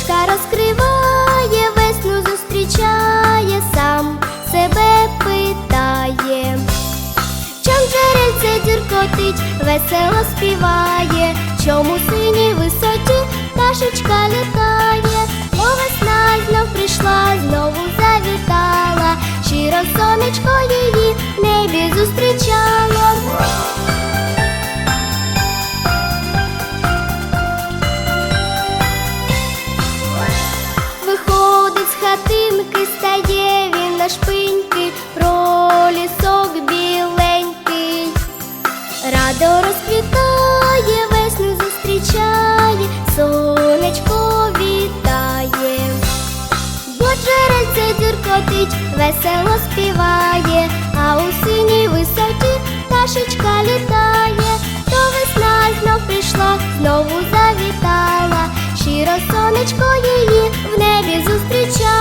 Квіточка розкриває, весну зустрічає, сам себе питає. Чом джерельце дюркотить, весело співає, чому синя стає він на шпиньки, про лісок біленький, радо розквітає, весну зустрічає, сонечко вітає, бо джерельце дзюркотить, весело співає, а у синій висоті пташечка літає, то весна знов прийшла, знову завітала, щиро сонечко її в небі зустрічає.